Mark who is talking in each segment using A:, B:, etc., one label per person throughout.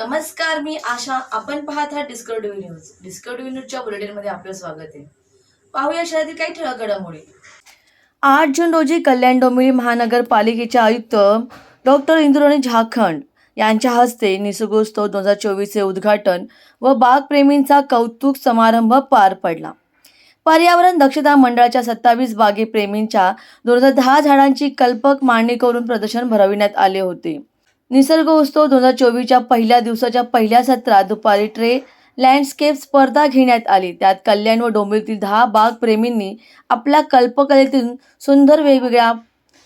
A: नमस्कार मी आशा. आपण पाहत आहात डिस्कवरी न्यूज डिस्कवरी न्यूजच्या बुलेटिनमध्ये आपलं स्वागत आहे. पाहूया शहरातील काही ठळक घडामोडी. आठ जून रोजी कल्याण डोंबिवली महानगरपालिकेचे आयुक्त डॉक्टर इंद्रोणी झाखंड यांच्या हस्ते निसर्गोत्सव दोन हजार चोवीसचे उद्घाटन व बागप्रेमींचा कौतुक समारंभ पार पडला. पर्यावरण दक्षता मंडळाच्या सत्तावीस बागेप्रेमींच्या दोन हजार दहा झाडांची कल्पक मांडणी करून प्रदर्शन भरविण्यात आले होते. निसर्गोत्सव दोन हजार चोवीसच्या पहिल्या दिवसाच्या पहिल्या सत्रात दुपारी ट्रे लँडस्केप स्पर्धा घेण्यात आली. त्यात कल्याण व डोंबिवलीतील दहा बागप्रेमींनी आपल्या कल्पकलेतून सुंदर वेगवेगळ्या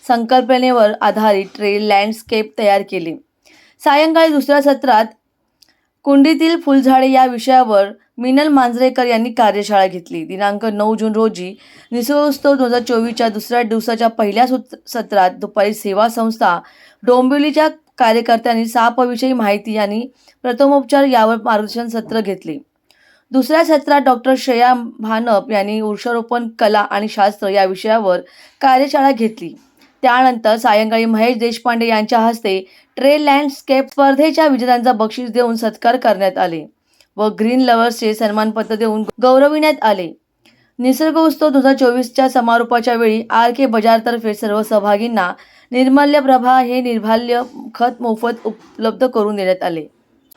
A: संकल्पनेवर आधारित ट्रे लँडस्केप तयार केले. सायंकाळी दुसऱ्या सत्रात कुंडीतील फुलझाडे या विषयावर मिनल मांजरेकर यांनी कार्यशाळा घेतली. दिनांक नऊ जून रोजी निसर्गोत्सव दोन हजार चोवीसच्या दुसऱ्या दिवसाच्या पहिल्या सुत- सत्रात दुपारी सेवा संस्था डोंबिवलीच्या कार्यकर्त्यांनी सापविषयी माहिती आणि प्रथमोपचार यावर मार्गदर्शन सत्र घेतले. दुसऱ्या सत्रात डॉक्टर श्रेया भानप यांनी वृक्षारोपण कला आणि शास्त्र या विषयावर कार्यशाळा घेतली. त्यानंतर सायंकाळी महेश देशपांडे यांच्या हस्ते ट्रे लँडस्केप स्पर्धेच्या विजेत्यांचा बक्षीस देऊन सत्कार करण्यात आले व ग्रीन लवर्सचे सन्मानपत्र देऊन गौरविण्यात आले. निसर्गोत्सव दोन हजार चोवीसच्या समारोपाच्या वेळी आर के बजारतर्फे सर्व सहभागींना निर्मल्य प्रभा हे निर्माल्य खत मोफत उपलब्ध करून देण्यात आले.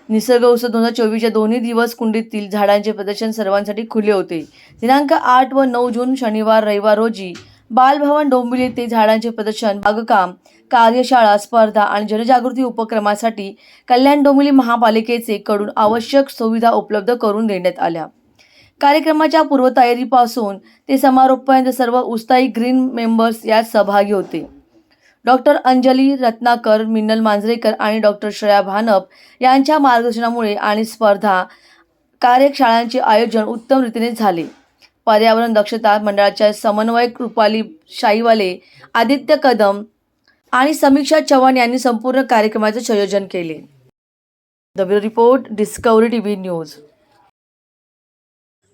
A: निसर्गोत्सव दोन हजार चोवीसच्या दोन्ही दिवस कुंडीतील झाडांचे प्रदर्शन सर्वांसाठी खुले होते. दिनांक आठ व नऊ जून शनिवार रविवार रोजी बालभवन डोंबिवली येथे झाडांचे प्रदर्शन बागकाम कार्यशाळा स्पर्धा आणि जनजागृती उपक्रमासाठी कल्याण डोंबिवली महापालिकेचे कडून आवश्यक सुविधा उपलब्ध करून देण्यात आल्या. कार्यक्रमाच्या पूर्वतयारीपासून ते समारोपपर्यंत सर्व उत्साही ग्रीन मेंबर्स यात सहभागी होते. डॉक्टर अंजली रत्नाकर मिन्नल मांजरेकर आणि डॉक्टर श्रेया भानप यांच्या मार्गदर्शनामुळे आणि स्पर्धा कार्यशाळांचे आयोजन उत्तम रीतीने झाले. पर्यावरण दक्षता मंडळाच्या समन्वयक रुपाली शाहीवाले आदित्य कदम आणि समीक्षा चव्हाण यांनी संपूर्ण कार्यक्रमाचे संयोजन केले. The bureau report Discovery TV news.